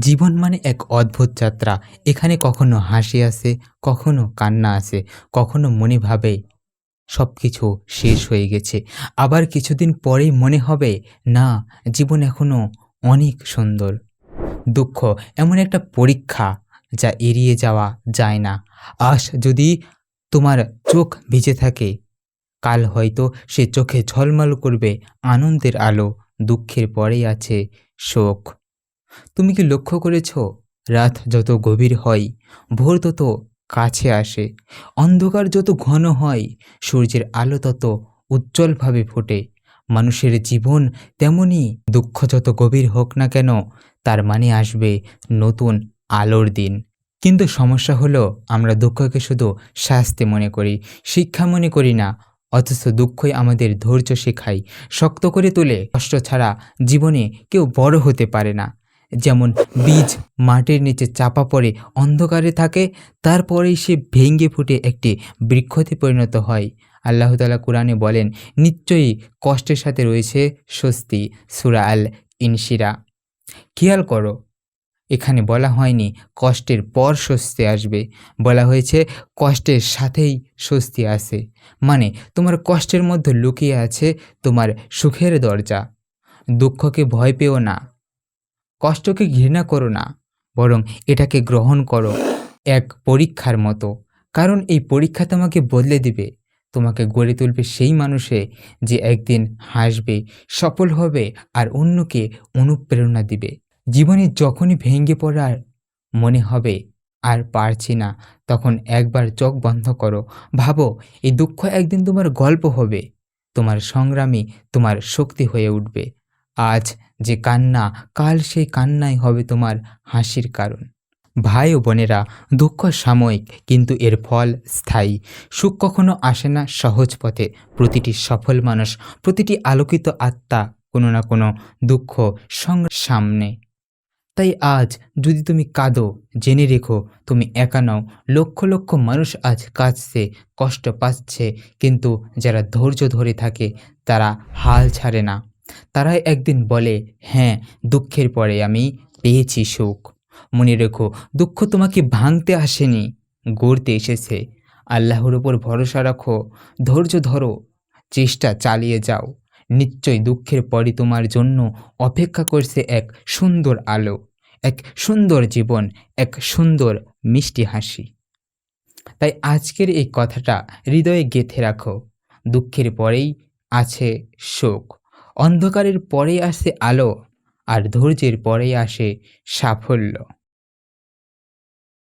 জীবন মানে এক অদ্ভুত যাত্রা। এখানে কখনো হাসি আসে, কখনো কান্না আসে, কখনো মনে ভাবে সব কিছু শেষ হয়ে গেছে। আবার কিছুদিন পরেই মনে হবে, না, জীবন এখনও অনেক সুন্দর। দুঃখ, এমন একটা পরীক্ষা যা এড়িয়ে যাওয়া যায় না। আজ যদি তোমার চোখ ভিজে থাকে, কাল হয়তো সে চোখে ঝলমল করবে আনন্দের আলো, দুঃখের পরেই আছে শোক। তুমি কি লক্ষ্য করেছ, রাত যত গভীর হয়, ভোর তত কাছে আসে, অন্ধকার যত ঘন হয়, সূর্যের আলো তত উজ্জ্বলভাবে ফোটে। মানুষের জীবন তেমনই দুঃখ যত গভীর হোক না কেন, তার মানে আসবে নতুন আলোর দিন। কিন্তু সমস্যা হলো, আমরা দুঃখকে শুধু শাস্তি মনে করি, শিক্ষা মনে করি না, অথচ দুঃখই আমাদের ধৈর্য শেখায়, শক্ত করে তোলে। কষ্ট ছাড়া জীবনে কেউ বড় হতে পারে না। যেমন বীজ মাটির নিচে চাপা পড়ে অন্ধকারে থাকে, তারপরেই সে ভেঙ্গে ফুটে একটি বৃক্ষতে পরিণত হয়। আল্লাহ তালা কোরআনে বলেন, নিশ্চয়ই কষ্টের সাথে রয়েছে স্বস্তি। সুরা আল ইনশিরা খেয়াল করো, এখানে বলা হয়নি কষ্টের পর স্বস্তি আসবে। বলা হয়েছে কষ্টের সাথেই স্বস্তি আসে মানে তোমার কষ্টের মধ্যে লুকিয়ে আছে তোমার সুখের দরজা। দুঃখকে ভয় পেও না। কষ্টকে ঘৃণা করো না, বরং এটাকে গ্রহণ করো এক পরীক্ষার মতো। কারণ এই পরীক্ষা তোমাকে বদলে দিবে। তোমাকে গড়ে তুলবে সেই মানুষে যে একদিন হাসবে, সফল হবে আর অন্যকে অনুপ্রেরণা দিবে। জীবনে যখনই ভেঙে পড়ার মনে হবে আর পারছি না, তখন একবার চোখ বন্ধ করো। ভাবো, এই দুঃখ একদিন তোমার গল্প হবে, তোমার সংগ্রামী তোমার শক্তি হয়ে উঠবে। আজ যে কান্না, কাল সেই কান্নাই হবে তোমার হাসির কারণ। ভাই ও বোনেরা, দুঃখ সাময়িক, কিন্তু এর ফল স্থায়ী। সুখ কখনো আসে না সহজ পথে। প্রতিটি সফল মানুষ, প্রতিটি আলোকিত আত্মা কোনো না কোনো দুঃখ সামনে। তাই আজ যদি তুমি কাঁদো, জেনে রেখো তুমি একা নাও। লক্ষ লক্ষ মানুষ আজ কাঁদছে, কষ্ট পাচ্ছে, কিন্তু যারা ধৈর্য ধরে থাকে, তারা হাল ছাড়ে না। তারাই একদিন বলে হ্যাঁ দুঃখের পরে আমি পেয়েছি সুখ। মনে রেখো, দুঃখ তোমাকে ভাঙতে আসেনি, গড়তে এসেছে। আল্লাহর উপর ভরসা রাখো, ধৈর্য ধরো, চেষ্টা চালিয়ে যাও। নিশ্চয়ই দুঃখের পরই তোমার জন্য অপেক্ষা করছে এক সুন্দর আলো, এক সুন্দর জীবন, এক সুন্দর মিষ্টি হাসি। তাই আজকের এই কথাটা হৃদয়ে গেঁথে রাখো, দুঃখের পরেই আছে শোক অন্ধকারের পরেই আসে আলো আর ধৈর্যের পরেই আসে সাফল্য।